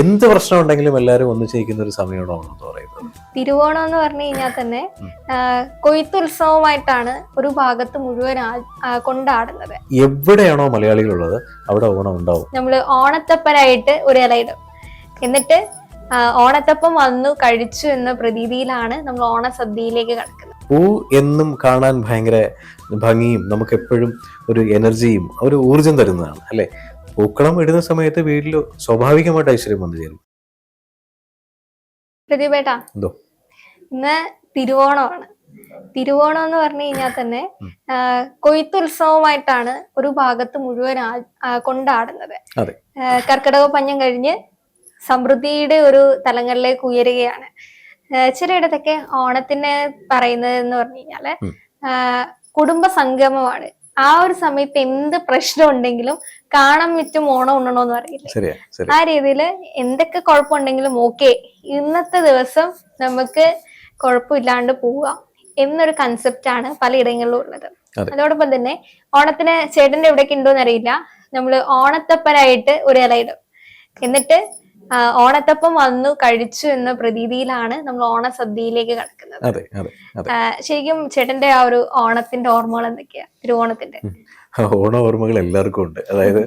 എന്ത് പ്രശ്നം ഉണ്ടെങ്കിലും എല്ലാവരും ഒന്നിച്ചിരിക്കുന്ന ഒരു സമയമാണോ എന്ന് പറയുന്നത്. തിരുവോണം എന്ന് പറഞ്ഞു കഴിഞ്ഞാൽ തന്നെ കൊയ്ത്തുത്സവമായിട്ടാണ് ഒരു ഭാഗത്ത് മുഴുവൻ കൊണ്ടാടുന്നത്. എവിടെയാണോ മലയാളികൾ ഉള്ളത് അവിടെ ഓണം ഉണ്ടാവും. നമ്മൾ ഓണത്തപ്പനായിട്ട് ഒരു ഇലയിടും എന്നിട്ട് ഓണത്തപ്പം വന്നു കഴിച്ചു എന്ന പ്രതീതിയിലാണ് നമ്മൾ ഓണസദ്യയിലേക്ക് കടക്കുന്നത്. പൂ എന്നും കാണാൻ ഭയങ്കര ഭംഗിയും നമുക്ക് എപ്പോഴും ഒരു എനർജിയും ഒരു ഊർജം തരുന്നതാണ് അല്ലെ? പൂക്കളം ഇടുന്ന സമയത്ത് വീട്ടിൽ സ്വാഭാവികമായിട്ട് ഐശ്വര്യം വന്നു ചേരും. പ്രതിഭേട്ടാ എന്തോ? ഇന്ന് തിരുവോണമാണ്. തിരുവോണം എന്ന് പറഞ്ഞു കഴിഞ്ഞാൽ തന്നെ കൊയ്ത്തുത്സവമായിട്ടാണ് ഒരു ഭാഗത്ത് മുഴുവൻ കൊണ്ടാടുന്നത്. കർക്കിടക പഞ്ഞം കഴിഞ്ഞ് സമൃദ്ധിയുടെ ഒരു തലങ്ങളിലേക്ക് ഉയരുകയാണ്. ചിലയിടത്തൊക്കെ ഓണത്തിന് പറയുന്നത് എന്ന് പറഞ്ഞു കഴിഞ്ഞാൽ. കുടുംബ സംഗമമാണ് ആ ഒരു സമയത്ത് എന്ത് പ്രശ്നം ഉണ്ടെങ്കിലും കാണാൻ വിറ്റും ഓണം ഉണ്ണണോന്ന് പറയില്ല? ആ രീതിയിൽ എന്തൊക്കെ കുഴപ്പമുണ്ടെങ്കിലും ഓക്കെ ഇന്നത്തെ ദിവസം നമുക്ക് കുഴപ്പമില്ലാണ്ട് പോവാം എന്നൊരു കൺസെപ്റ്റ് ആണ് പലയിടങ്ങളിലും ഉള്ളത്. അതോടൊപ്പം തന്നെ ഓണത്തിന് ചേട്ടന്റെ എവിടേക്ക് ഉണ്ടോന്ന് അറിയില്ല. നമ്മൾ ഓണത്തപ്പനായിട്ട് ഒരു ഇലയിടും എന്നിട്ട് ഓണത്തപ്പം വന്നു കഴിച്ചു എന്ന പ്രതീതിയിലാണ് നമ്മൾ ഓണസദ്യയിലേക്ക് കടക്കുന്നത്. ശരിക്കും ചേട്ടന്റെ ആ ഒരു ഓണത്തിന്റെ ഓർമ്മകൾ എന്തൊക്കെയാ? തിരുവോണത്തിന്റെ. ഓണ ഓർമ്മകൾ എല്ലാവർക്കും ഉണ്ട്. അതായത്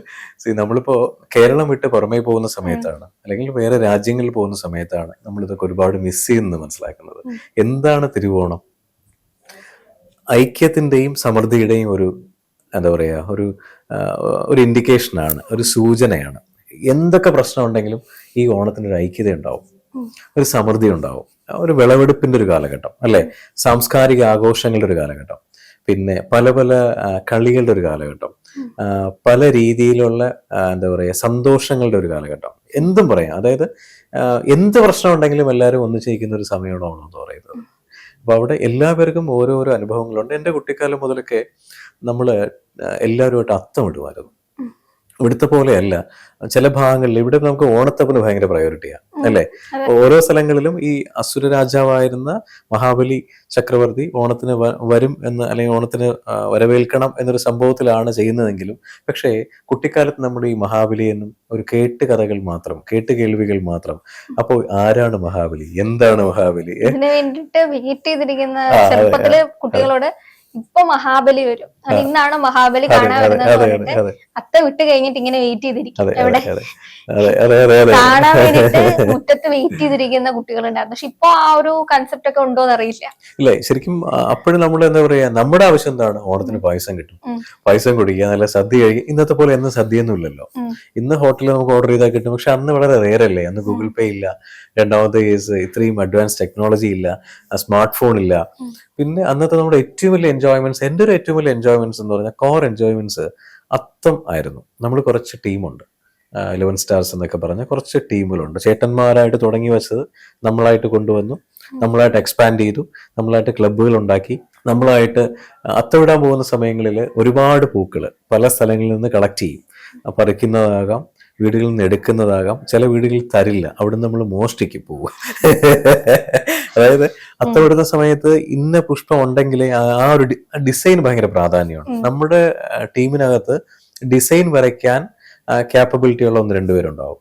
നമ്മളിപ്പോ കേരളം വിട്ട് പുറമേ പോകുന്ന സമയത്താണ് അല്ലെങ്കിൽ വേറെ രാജ്യങ്ങളിൽ പോകുന്ന സമയത്താണ് നമ്മൾ ഇതൊക്കെ ഒരുപാട് മിസ് ചെയ്യുന്നത് മനസ്സിലാക്കുന്നത്. എന്താണ് തിരുവോണം? ഐക്യത്തിന്റെയും സമൃദ്ധിയുടെയും ഒരു എന്താ പറയാ ഒരു ഒരു ഇൻഡിക്കേഷനാണ് ഒരു സൂചനയാണ്. എന്തൊക്കെ പ്രശ്നം ഉണ്ടെങ്കിലും ഈ ഓണത്തിന് ഒരു ഐക്യത ഉണ്ടാവും ഒരു സമൃദ്ധി ഉണ്ടാവും. ഒരു വിളവെടുപ്പിന്റെ ഒരു കാലഘട്ടം അല്ലെ? സാംസ്കാരിക ആഘോഷങ്ങളുടെ ഒരു കാലഘട്ടം. പിന്നെ പല പല കളികളുടെ ഒരു കാലഘട്ടം. പല രീതിയിലുള്ള എന്താ പറയുക സന്തോഷങ്ങളുടെ ഒരു കാലഘട്ടം. എന്തും പറയാം. അതായത് എന്ത് പ്രശ്നം ഉണ്ടെങ്കിലും എല്ലാവരും ഒന്നിച്ചിരിക്കുന്ന ഒരു സമയമാണ് ഓണം എന്ന് പറയുന്നത്. അപ്പൊ അവിടെ എല്ലാവർക്കും ഓരോരോ അനുഭവങ്ങളുണ്ട്. എന്റെ കുട്ടിക്കാലം മുതലൊക്കെ നമ്മൾ എല്ലാവരുമായിട്ട് അത്തമിടുമായിരുന്നു ഉം. ഇവിടുത്തെ പോലെയല്ല. ചില ഭാഗങ്ങളിൽ ഇവിടെ നമുക്ക് ഓണത്തപ്പന് ഭയങ്കര പ്രയോറിറ്റിയാണ്. അല്ലേ? ഓരോ സ്ഥലങ്ങളിലും ഈ അസുര രാജാവായിരുന്ന മഹാബലി ചക്രവർത്തി ഓണത്തിന് വരും എന്ന് അല്ലെങ്കിൽ ഓണത്തിന് വരവേൽക്കണം എന്നൊരു സംഭവത്തിലാണ് ചെയ്യുന്നതെങ്കിലും പക്ഷേ കുട്ടിക്കാലത്ത് നമ്മൾ ഈ മഹാബലി എന്നും ഒരു കേട്ട് കഥകൾ മാത്രം കേട്ട് കേൾവികൾ മാത്രം. അപ്പോൾ ആരാണ് മഹാബലി? എന്താണ് മഹാബലി? വെയിറ്റ് ചെയ്തിരിക്കുന്ന ചെറുപ്പത്തിലെ കുട്ടികളോട് ഇപ്പൊ മഹാബലി വരും. അത് ഇന്നാണ് മഹാബലി കാണാൻ വരുന്നത് അതെ അതെ. അത്ത വിട്ട് കഴിഞ്ഞിട്ട് ഇങ്ങനെ വെയിറ്റ് ചെയ്തിരിക്കും. എവിടെ? കാണാൻ വേണ്ടിട്ട് മുറ്റത്ത് വെയിറ്റ് ചെയ്തിരിക്കുന്ന കുട്ടികളുണ്ടായിരുന്നു. പക്ഷെ ഇപ്പൊ ആ ഒരു കൺസെപ്റ്റ് ഒക്കെ ഉണ്ടോന്ന് അറിയില്ല. ഇല്ല ശരിക്കും അപ്പോഴും നമ്മൾ എന്താ പറയാ നമ്മുടെ ആവശ്യം എന്താണ്? ഓണത്തിന് പായസം കിട്ടും. പായസം കുടിക്കുക നല്ല സദ്യ കഴിക്കുക. ഇന്നത്തെ പോലെ എന്നും സദ്യയൊന്നും ഇല്ലല്ലോ. ഇന്ന് ഹോട്ടലിൽ നമുക്ക് ഓർഡർ ചെയ്താൽ കിട്ടും. പക്ഷെ അന്ന് വളരെ റെയർ അല്ലേ? അന്ന് ഗൂഗിൾ പേ ഇല്ല. രണ്ടാമത്തെ കേസ് ഇത്രയും അഡ്വാൻസ് ടെക്നോളജി ഇല്ല. സ്മാർട്ട് ഫോൺ ഇല്ല. പിന്നെ അന്നത്തെ നമ്മുടെ ഏറ്റവും വലിയ എൻജോയ്മെന്റ്സ് എന്റെ ഒരു ഏറ്റവും വലിയ എൻജോയ്മെന്റ്സ് എന്ന് പറഞ്ഞാൽ കോർ എൻജോയ്മെന്റ്സ് അത്തം ആയിരുന്നു. നമ്മൾ കുറച്ച് ടീമുണ്ട് ഇലവൻ സ്റ്റാർസ് എന്നൊക്കെ പറഞ്ഞ കുറച്ച് ടീമുകളുണ്ട്. ചേട്ടന്മാരായിട്ട് തുടങ്ങി വെച്ചത് നമ്മളായിട്ട് കൊണ്ടുവന്നു. നമ്മളായിട്ട് എക്സ്പാൻഡ് ചെയ്തു. നമ്മളായിട്ട് ക്ലബ്ബുകൾ ഉണ്ടാക്കി. നമ്മളായിട്ട് അത്തവിടാൻ പോകുന്ന സമയങ്ങളിൽ ഒരുപാട് പൂക്കൾ പല സ്ഥലങ്ങളിൽ നിന്ന് കളക്ട് ചെയ്യും. പറിക്കുന്നതാകാം വീടുകളിൽ നിന്ന് എടുക്കുന്നതാകാം. ചില വീടുകളിൽ തരില്ല. അവിടെ നമ്മൾ മോഷ്ടിക്ക് പൂവ്. അതായത് അത്തമിടുന്ന സമയത്ത് ഇന്ന പുഷ്പം ഉണ്ടെങ്കിൽ ആ ഒരു ഡിസൈൻ ഭയങ്കര പ്രാധാന്യമാണ്. നമ്മുടെ ടീമിനകത്ത് ഡിസൈൻ വരയ്ക്കാൻ ക്യാപ്പബിലിറ്റി ഉള്ള ഒന്ന് രണ്ടുപേരുണ്ടാവും.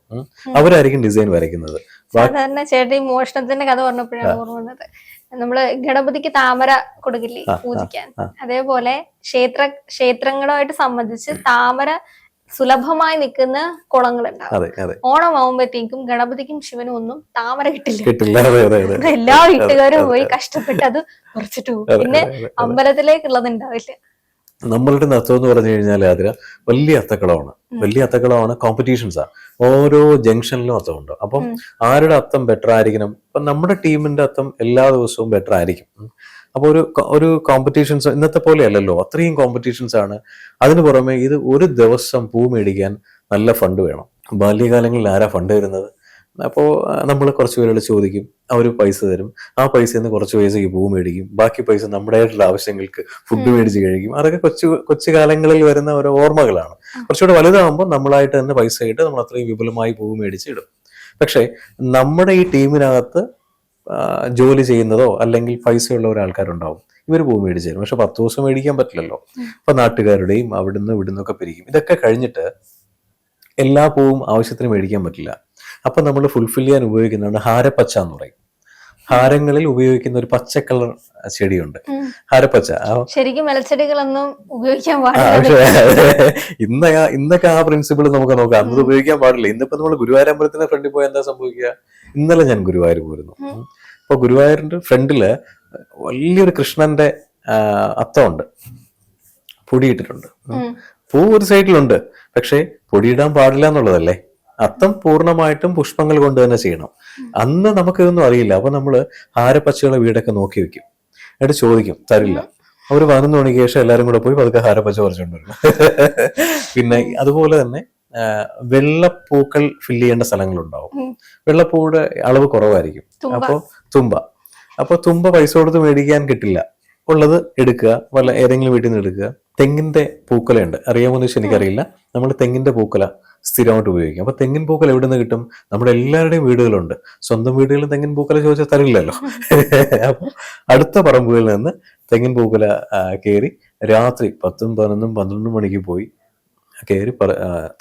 അവരായിരിക്കും ഡിസൈൻ വരയ്ക്കുന്നത്. സാധാരണ ചേട്ടൻ മോഷണത്തിന്റെ കഥ പറഞ്ഞപ്പോഴാണ് ഓർമ്മ വന്നത്. നമ്മൾ ഗണപതിക്ക് താമര കൊടുക്കില്ലേ പൂജിക്കാൻ. അതേപോലെ ക്ഷേത്ര ക്ഷേത്രങ്ങളുമായിട്ട് സംബന്ധിച്ച് താമര സുലഭമായി നിൽക്കുന്ന കുളങ്ങളുണ്ടാവും. ഓണം ആവുമ്പോഴത്തേക്കും ഗണപതിക്കും ശിവനും ഒന്നും താമര കിട്ടില്ല. കിട്ടില്ല. അപ്പൊ എല്ലാ വീട്ടുകാരും പോയി കഷ്ടപ്പെട്ട് അത് പറിച്ചിട്ട് പോകും. പിന്നെ. അമ്പലത്തിലേക്കുള്ളത് ഉണ്ടാവില്ല നമ്മളുടെ നൃത്തം എന്ന് പറഞ്ഞു കഴിഞ്ഞാൽ അതിന് വലിയ അത്തക്കളമാണ് വലിയ അത്തക്കളമാണ് കോമ്പറ്റീഷൻസാ ഓരോ ജംഗ്ഷനിലും അത്തമുണ്ട്. അപ്പം ആരുടെ അത്തം ബെറ്റർ ആയിരിക്കണം? ഇപ്പം നമ്മുടെ ടീമിന്റെ അത്തം എല്ലാ ദിവസവും ബെറ്റർ ആയിരിക്കും. ഉം. അപ്പൊ ഒരു ഒരു കോമ്പറ്റീഷൻസ് ഇന്നത്തെ പോലെ അല്ലല്ലോ അത്രയും കോമ്പറ്റീഷൻസ് ആണ്. അതിന് പുറമെ ഇത് ഒരു ദിവസം പൂ മേടിക്കാൻ നല്ല ഫണ്ട് വേണം. ബാല്യകാലങ്ങളിൽ ആരാ ഫണ്ട് വരുന്നത് അപ്പോൾ നമ്മൾ കുറച്ച് പേരോട് ചോദിക്കും. അവർ പൈസ തരും. ആ പൈസയിൽ നിന്ന് കുറച്ച് പൈസയ്ക്ക് പൂ മേടിക്കും. ബാക്കി പൈസ നമ്മുടേതായിട്ടുള്ള ആവശ്യങ്ങൾക്ക് ഫുഡ്. മേടിച്ച് കഴിക്കും. അതൊക്കെ കൊച്ചു കൊച്ചു കാലങ്ങളിൽ വരുന്ന ഓരോ ഓർമ്മകളാണ്. കുറച്ചുകൂടെ വലുതാകുമ്പോൾ നമ്മളായിട്ട് തന്നെ പൈസ ഇട്ട് നമ്മൾ അത്രയും വിപുലമായി പൂ മേടിച്ച് ഇടും. പക്ഷേ നമ്മുടെ ഈ ടീമിനകത്ത് ജോലി ചെയ്യുന്നതോ അല്ലെങ്കിൽ പൈസയുള്ള ഒരാൾക്കാരുണ്ടാവും. ഇവർ ഭൂമി മേടിച്ചു തരും. പക്ഷെ പത്ത് ദിവസം മേടിക്കാൻ പറ്റില്ലല്ലോ. അപ്പൊ നാട്ടുകാരുടെയും അവിടുന്ന് ഇവിടുന്ന് ഒക്കെ പിരിക്കും. ഇതൊക്കെ കഴിഞ്ഞിട്ട് എല്ലാ പൂവും ആവശ്യത്തിന് മേടിക്കാൻ പറ്റില്ല. അപ്പൊ നമ്മൾ ഫുൾഫിൽ ചെയ്യാൻ ഉപയോഗിക്കുന്നതാണ് ഹാരപ്പച്ച എന്ന് പറയും. ഹാരങ്ങളിൽ ഉപയോഗിക്കുന്ന ഒരു പച്ച കളർ ചെടിയുണ്ട്. ഹാരപ്പച്ച. ശരിക്കും മലച്ചെടികളൊന്നും ഉപയോഗിക്കാൻ പാടില്ല ഇന്ന ഇന്നൊക്കെ ആ പ്രിൻസിപ്പിൾ നമുക്ക് നോക്കാം. അന്നത് ഉപയോഗിക്കാൻ പാടില്ല. ഇന്നിപ്പോ നമ്മൾ ഗുരുവായൂരമ്പലത്തിന്റെ ഫ്രണ്ടിൽ പോയാൽ എന്താ സംഭവിക്കുക? ഇന്നലെ ഞാൻ ഗുരുവായൂർ പോയിരുന്നു. ഉം. അപ്പൊ ഗുരുവായൂരിന്റെ ഫ്രണ്ടിൽ വലിയൊരു കൃഷ്ണന്റെ അത്തം അത്തമുണ്ട്. പൊടിയിട്ടിട്ടുണ്ട്. പൂ ഒരു സൈഡിലുണ്ട്. പക്ഷേ പൊടിയിടാൻ പാടില്ല എന്നുള്ളതല്ലേ? അത്തം പൂർണമായിട്ടും പുഷ്പങ്ങൾ കൊണ്ട് തന്നെ ചെയ്യണം. അന്ന് നമുക്കിതൊന്നും അറിയില്ല. അപ്പൊ നമ്മൾ ഹാരപ്പച്ചകളെ വീടൊക്കെ നോക്കി വെക്കും. എന്നിട്ട് ചോദിക്കും തരില്ല. അവർ പതിനൊന്ന് മണിക്ക് ശേഷം എല്ലാരും കൂടെ പോയി പതുക്കെ ഹാരപ്പച്ച പറിച്ചുകൊണ്ട് വരും. പിന്നെ അതുപോലെ തന്നെ വെള്ളപ്പൂക്കൾ ഫില്ല് ചെയ്യേണ്ട സ്ഥലങ്ങളുണ്ടാവും. വെള്ളപ്പൂയുടെ അളവ് കുറവായിരിക്കും. തുമ്പ. തുമ്പ. അപ്പൊ തുമ്പ പൈസ കൊടുത്ത് മേടിക്കാൻ കിട്ടില്ല. ഉള്ളത് എടുക്കുക. വല്ല ഏതെങ്കിലും വീട്ടിൽ നിന്ന് എടുക്കുക. തെങ്ങിന്റെ പൂക്കലയുണ്ട്. അറിയാമോന്ന് വെച്ചാൽ എനിക്കറിയില്ല. നമ്മൾ തെങ്ങിന്റെ പൂക്കല സ്ഥിരമായിട്ട് ഉപയോഗിക്കും. അപ്പൊ തെങ്ങിൻ പൂക്കല എവിടെ നിന്ന് കിട്ടും? നമ്മുടെ എല്ലാവരുടെയും വീടുകളുണ്ട്. സ്വന്തം വീടുകളിൽ തെങ്ങിൻ പൂക്കല ചോദിച്ചാൽ തരില്ലല്ലോ. അപ്പൊ അടുത്ത പറമ്പുകളിൽ നിന്ന് തെങ്ങിൻ പൂക്കല കയറി രാത്രി പത്തും പതിനൊന്നും പന്ത്രണ്ടും മണിക്ക് പോയി കയറി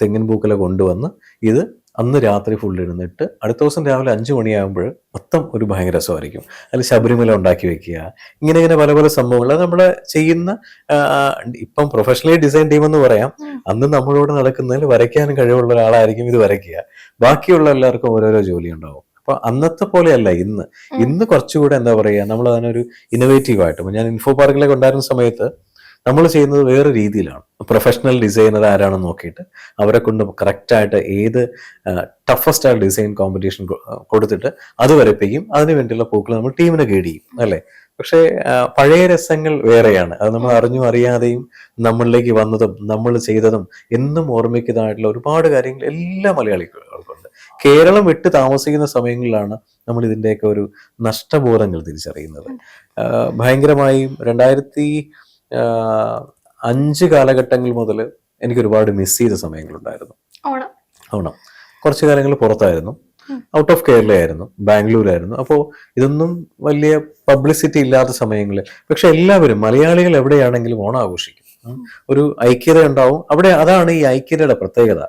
തെങ്ങിൻ പൂക്കല കൊണ്ടുവന്ന് ഇത് അന്ന് രാത്രി ഫുൾ ഇരുന്നിട്ട് അടുത്ത ദിവസം രാവിലെ അഞ്ചു മണിയാകുമ്പോൾ മൊത്തം ഒരു ഭയങ്കര രസമായിരിക്കും. അതിൽ ശബരിമല ഉണ്ടാക്കി വെക്കുക. ഇങ്ങനെ ഇങ്ങനെ പല പല സംഭവങ്ങൾ. അത് നമ്മൾ ചെയ്യുന്ന ഇപ്പം പ്രൊഫഷണലി ഡിസൈൻ ടീം എന്ന് പറയാം. അന്ന് നമ്മളോട് നടക്കുന്നതിൽ വരയ്ക്കാൻ കഴിവുള്ള ഒരാളായിരിക്കും ഇത് വരയ്ക്കുക. ബാക്കിയുള്ള എല്ലാവർക്കും ഓരോരോ ജോലി ഉണ്ടാവും. അപ്പൊ അന്നത്തെ പോലെയല്ല ഇന്ന്. ഇന്ന് കുറച്ചുകൂടെ എന്താ പറയുക നമ്മൾ അതിനൊരു ഇന്നോവേറ്റീവ് ആയിട്ട്. ഞാൻ ഇൻഫോ പാർക്കിലേക്ക് ഉണ്ടായിരുന്ന സമയത്ത് നമ്മൾ ചെയ്യുന്നത് വേറെ രീതിയിലാണ്. പ്രൊഫഷണൽ ഡിസൈനർ ആരാണെന്ന് നോക്കിയിട്ട് അവരെ കൊണ്ട് കറക്റ്റായിട്ട് ഏത് ടഫസ്റ്റ് ആയ ഡിസൈൻ കോമ്പറ്റീഷൻ കൊടുത്തിട്ട് അത് വരപ്പിക്കും. അതിന് വേണ്ടിയുള്ള പൂക്കൾ നമ്മൾ ടീമിനെ ഗൈഡ് ചെയ്യും അല്ലേ? പക്ഷേ പഴയ രസങ്ങൾ വേറെയാണ്. അത് നമ്മൾ അറിഞ്ഞും അറിയാതെയും നമ്മളിലേക്ക് വന്നതും നമ്മൾ ചെയ്തതും എന്നും ഓർമ്മിക്കുന്നതായിട്ടുള്ള ഒരുപാട് കാര്യങ്ങൾ എല്ലാ മലയാളികൾക്കുണ്ട്. കേരളം വിട്ട് താമസിക്കുന്ന സമയങ്ങളിലാണ് നമ്മൾ ഇതിന്റെയൊക്കെ ഒരു നഷ്ടബോധങ്ങൾ തിരിച്ചറിയുന്നത്. ഭയങ്കരമായും രണ്ടായിരത്തി അഞ്ച് കാലഘട്ടങ്ങൾ മുതൽ എനിക്ക് ഒരുപാട് മിസ് ചെയ്ത സമയങ്ങളുണ്ടായിരുന്നു. ഓണം. കുറച്ച് കാലങ്ങൾ പുറത്തായിരുന്നു. ഔട്ട് ഓഫ് കേരളയായിരുന്നു. ബാംഗ്ലൂരായിരുന്നു. അപ്പോൾ ഇതൊന്നും വലിയ പബ്ലിസിറ്റി ഇല്ലാത്ത സമയങ്ങളിൽ. പക്ഷെ എല്ലാവരും മലയാളികൾ എവിടെയാണെങ്കിലും ഓണം ആഘോഷിക്കും. ഒരു ഐക്യത ഉണ്ടാവും. അവിടെ അതാണ് ഈ ഐക്യതയുടെ പ്രത്യേകത.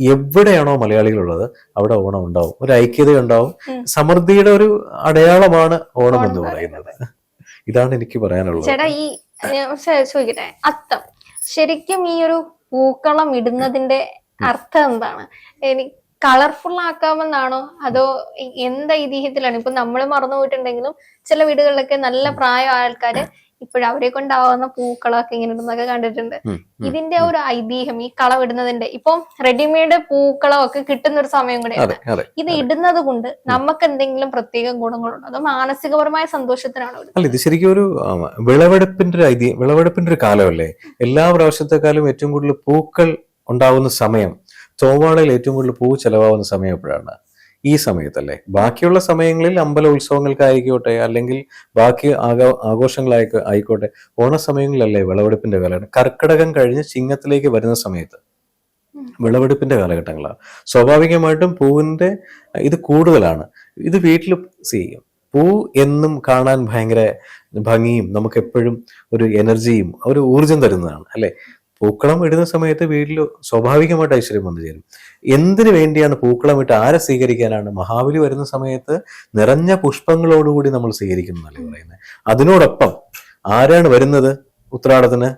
എവിടെയാണോ മലയാളികളുള്ളത് അവിടെ ഓണം ഉണ്ടാവും. ഒരു ഐക്യത ഉണ്ടാവും. സമൃദ്ധിയുടെ ഒരു അടയാളമാണ് ഓണം എന്ന് പറയുന്നത്. ഇതാണ് എനിക്ക് പറയാനുള്ളത്. ചേട്ടാ ഈ ഞാൻ ചോദിക്കട്ടെ. അത്തം. ശരിക്കും ഈ ഒരു പൂക്കളം ഇടുന്നതിന്റെ അർത്ഥം എന്താണ്? ഇനി കളർഫുൾ ആക്കാമെന്നാണോ? അതോ എന്ത് ഐതിഹ്യത്തിലാണ് ഇപ്പൊ നമ്മൾ മറന്നു പോയിട്ടുണ്ടെങ്കിലും ചില വീടുകളിലൊക്കെ നല്ല പ്രായ ആൾക്കാര് ഇപ്പോഴും അവരെ കൊണ്ടാവുന്ന പൂക്കളൊക്കെ ഇങ്ങനെ ഇടുന്നൊക്കെ കണ്ടിട്ടുണ്ട്. ഇതിന്റെ ഒരു ഐതിഹ്യം ഈ കളം ഇടുന്നതിന്റെ ഇപ്പം റെഡിമെയ്ഡ് പൂക്കളോ ഒക്കെ കിട്ടുന്ന ഒരു സമയം അതെ ഇത് ഇടുന്നത് കൊണ്ട് നമുക്ക് എന്തെങ്കിലും പ്രത്യേക ഗുണങ്ങളുണ്ടോ? അത് മാനസികപരമായ സന്തോഷത്തിനാണ് അല്ല ഇത് ശരിക്കും ഒരു വിളവെടുപ്പിന്റെ ഒരു ഐതിഹ്യം വിളവെടുപ്പിന്റെ ഒരു കാലമല്ലേ? എല്ലാ പ്രാവശ്യത്തെക്കാളും ഏറ്റവും കൂടുതൽ പൂക്കൾ ഉണ്ടാവുന്ന സമയം തോവാളയിൽ ഏറ്റവും കൂടുതൽ പൂ ചെലവാകുന്ന സമയം എപ്പോഴാണ്? ഈ സമയത്തല്ലേ? ബാക്കിയുള്ള സമയങ്ങളിൽ അമ്പല ഉത്സവങ്ങൾക്കായിക്കോട്ടെ അല്ലെങ്കിൽ ബാക്കി ആഘോ ആഘോഷങ്ങളായി ആയിക്കോട്ടെ ഓണ സമയങ്ങളിലല്ലേ വിളവെടുപ്പിന്റെ കാലഘട്ടം? കർക്കിടകം കഴിഞ്ഞ് ചിങ്ങത്തിലേക്ക് വരുന്ന സമയത്ത് വിളവെടുപ്പിന്റെ കാലഘട്ടങ്ങളാണ്. സ്വാഭാവികമായിട്ടും പൂവിന്റെ ഇത് കൂടുതലാണ്. ഇത് വീട്ടിൽ ചെയ്യും പൂ എന്നും കാണാൻ ഭയങ്കര ഭംഗിയും നമുക്ക് എപ്പോഴും ഒരു എനർജിയും ഒരു ഊർജം തരുന്നതാണ് അല്ലെ? പൂക്കളം ഇടുന്ന സമയത്ത് വീട്ടിൽ സ്വാഭാവികമായിട്ട് ഐശ്വര്യം വന്നു ചേരും. എന്തിനു വേണ്ടിയാണ് പൂക്കളം ഇട്ട് ആരെ സ്വീകരിക്കാനാണ്? മഹാബലി വരുന്ന സമയത്ത് നിറഞ്ഞ പുഷ്പങ്ങളോടുകൂടി നമ്മൾ സ്വീകരിക്കുന്നതല്ലേ പറയുന്നത് അതിനോടൊപ്പം ആരാണ് വരുന്നത് ഉത്രാടത്തിന്?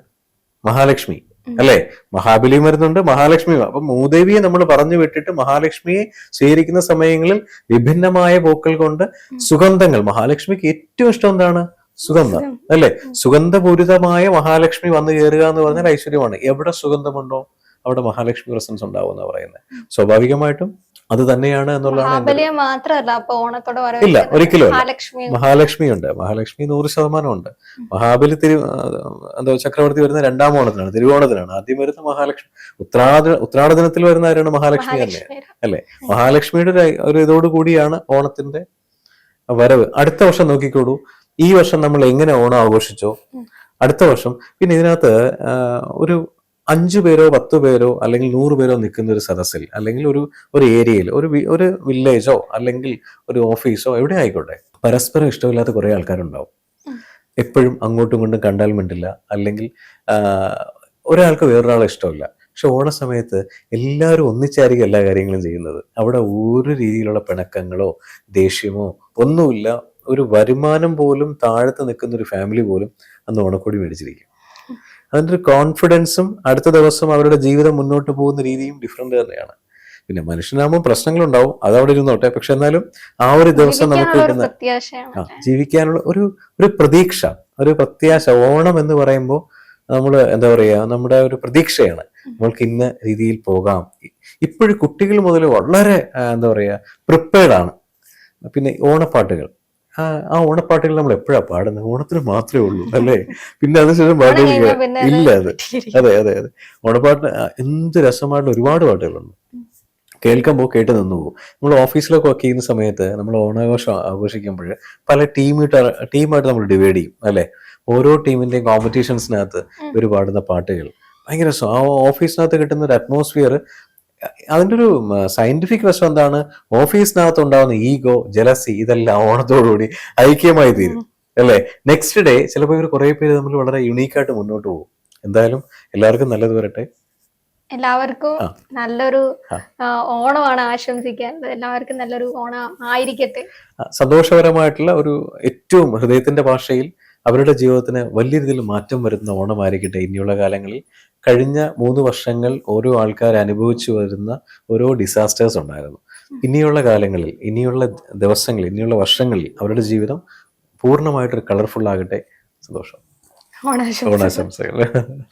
മഹാലക്ഷ്മി. അല്ലെ? മഹാബലിയും വരുന്നുണ്ട് മഹാലക്ഷ്മിയും. അപ്പൊ മൂദേവിയെ നമ്മൾ പറഞ്ഞു വിട്ടിട്ട് മഹാലക്ഷ്മിയെ സ്വീകരിക്കുന്ന സമയങ്ങളിൽ വിഭിന്നമായ പൂക്കൾ കൊണ്ട് സുഗന്ധങ്ങൾ. മഹാലക്ഷ്മിക്ക് ഏറ്റവും ഇഷ്ടം എന്താണ്? സുഗന്ധം. അല്ലെ? സുഗന്ധപൂരിതമായ മഹാലക്ഷ്മി വന്നു കയറുക എന്ന് പറഞ്ഞാൽ ഐശ്വര്യമാണ്. എവിടെ സുഗന്ധമുണ്ടോ? അവിടെ മഹാലക്ഷ്മി പ്രസൻസ് ഉണ്ടാവും എന്ന് പറയുന്നത് സ്വാഭാവികമായിട്ടും അത് തന്നെയാണ് എന്നുള്ളതാണ് മാത്രമല്ല ഇല്ല, ഒരിക്കലും. മഹാലക്ഷ്മി ഉണ്ട് മഹാലക്ഷ്മി നൂറ് ശതമാനം ഉണ്ട്. മഹാബലി തിരു എന്തോ ചക്രവർത്തി വരുന്ന രണ്ടാം ഓണത്തിനാണ് തിരുവോണത്തിനാണ്. ആദ്യം വരുന്ന മഹാലക്ഷ്മി ഉത്രാട ഉത്രാട ദിനത്തിൽ വരുന്ന ആരാണ്? മഹാലക്ഷ്മി തന്നെ. അല്ലെ? മഹാലക്ഷ്മിയുടെ ഒരു ഇതോട് കൂടിയാണ് ഓണത്തിന്റെ വരവ്. അടുത്ത വർഷം നോക്കിക്കോളൂ. ഈ വർഷം നമ്മൾ എങ്ങനെ ഓണം ആഘോഷിച്ചോ? അടുത്ത വർഷം പിന്നെ ഇതിനകത്ത് ഒരു അഞ്ചു പേരോ പത്ത് പേരോ അല്ലെങ്കിൽ നൂറ് പേരോ നിൽക്കുന്ന ഒരു സദസ്സിൽ അല്ലെങ്കിൽ ഒരു ഒരു ഏരിയയിൽ ഒരു ഒരു വില്ലേജോ അല്ലെങ്കിൽ ഒരു ഓഫീസോ എവിടെ ആയിക്കോട്ടെ പരസ്പരം ഇഷ്ടമില്ലാത്ത കുറേ ആൾക്കാരുണ്ടാവും. എപ്പോഴും അങ്ങോട്ടും ഇങ്ങോട്ടും കണ്ടാൽ മിണ്ടില്ല. അല്ലെങ്കിൽ ഒരാൾക്ക് വേറൊരാളെ ഇഷ്ടമില്ല. പക്ഷെ ഓണ സമയത്ത് എല്ലാവരും ഒന്നിച്ചായിരിക്കും എല്ലാ കാര്യങ്ങളും ചെയ്യുന്നത്. അവിടെ ഒരു രീതിയിലുള്ള പിണക്കങ്ങളോ ദേഷ്യമോ ഒന്നുമില്ല. ഒരു വരുമാനം പോലും താഴത്ത് നിൽക്കുന്ന ഒരു ഫാമിലി പോലും അന്ന് ഓണക്കോടി മേടിച്ചിരിക്കും. അതിന്റെ ഒരു കോൺഫിഡൻസും അടുത്ത ദിവസം അവരുടെ ജീവിതം മുന്നോട്ട് പോകുന്ന രീതിയും ഡിഫറെന്റ് തന്നെയാണ്. പിന്നെ മനുഷ്യനാകുമ്പോൾ പ്രശ്നങ്ങളുണ്ടാവും അത് അവിടെ ഇരുന്നോട്ടെ. പക്ഷെ എന്നാലും ആ ഒരു ദിവസം നമുക്ക് കിട്ടുന്ന ആ, ജീവിക്കാനുള്ള ഒരു ഒരു പ്രതീക്ഷ ഒരു പ്രത്യാശ ഓണം എന്ന് പറയുമ്പോൾ നമ്മൾ എന്താ പറയുക നമ്മുടെ ഒരു പ്രതീക്ഷയാണ്. നമ്മൾക്ക് ഇന്ന രീതിയിൽ പോകാം. ഇപ്പോഴും കുട്ടികൾ മുതൽ വളരെ എന്താ പറയുക പ്രിപ്പയർഡ് ആണ്. പിന്നെ ഓണപ്പാട്ടുകൾ. ആ ഓണപ്പാട്ടുകൾ നമ്മൾ എപ്പോഴാ പാടുന്നത്? ഓണത്തിന് മാത്രമേ ഉള്ളൂ അല്ലേ? പിന്നെ അതിനുശേഷം പാട്ടുകൾ ഇല്ല അത്. അതെ അതെ അതെ. ഓണപ്പാട്ട് എന്ത് രസമായിട്ടുള്ള ഒരുപാട് പാട്ടുകളുണ്ട്. കേൾക്കുമ്പോൾ കേട്ട് നിന്നു പോകും. നമ്മൾ ഓഫീസിലൊക്കെ വർക്ക് ചെയ്യുന്ന സമയത്ത് നമ്മൾ ഓണാഘോഷം ആഘോഷിക്കുമ്പോൾ പല ടീമായിട്ട് ടീമായിട്ട് നമ്മൾ ഡിവൈഡ് ചെയ്യും അല്ലേ? ഓരോ ടീമിന്റെയും കോമ്പറ്റീഷൻസിനകത്ത് ഇവർ പാടുന്ന പാട്ടുകൾ. ഭയങ്കര രസം. ആ ഓഫീസിനകത്ത് കിട്ടുന്ന ഒരു അറ്റ്മോസ്ഫിയർ അതിന്റെ ഒരു സയന്റിഫിക് വശം എന്താണ്? ഓഫീസിനകത്ത് ഉണ്ടാകുന്ന ഈഗോ ജലസി ഇതെല്ലാം ഓണത്തോടുകൂടി ഐക്യമായി തീരും അല്ലേ? നെക്സ്റ്റ് ഡേ ചിലപ്പോൾ ഇവർ കുറെ പേര് തമ്മിൽ വളരെ യുണീക്കായിട്ട് മുന്നോട്ട് പോകും. എന്തായാലും എല്ലാവർക്കും നല്ലത് വരട്ടെ. എല്ലാവർക്കും നല്ലൊരു ഓണമാണ് ആശംസിക്കാൻ. എല്ലാവർക്കും നല്ലൊരു ഓണം ആയിരിക്കട്ടെ സന്തോഷപരമായിട്ടുള്ള ഒരു ഏറ്റവും ഹൃദയത്തിന്റെ ഭാഷയിൽ അവരുടെ ജീവിതത്തിന് വലിയ രീതിയിൽ മാറ്റം വരുന്ന ഓണമായിരിക്കട്ടെ ഇനിയുള്ള കാലങ്ങളിൽ. കഴിഞ്ഞ മൂന്ന് വർഷങ്ങൾ ഓരോ ആൾക്കാർ അനുഭവിച്ചു വരുന്ന ഓരോ ഡിസാസ്റ്റേഴ്സ് ഉണ്ടായിരുന്നു. ഇനിയുള്ള കാലങ്ങളിൽ ഇനിയുള്ള ദിവസങ്ങളിൽ ഇനിയുള്ള വർഷങ്ങളിൽ അവരുടെ ജീവിതം പൂർണമായിട്ടൊരു കളർഫുൾ ആകട്ടെ. സന്തോഷം. ഓണാശംസകൾ. ഓണാശംസകൾ.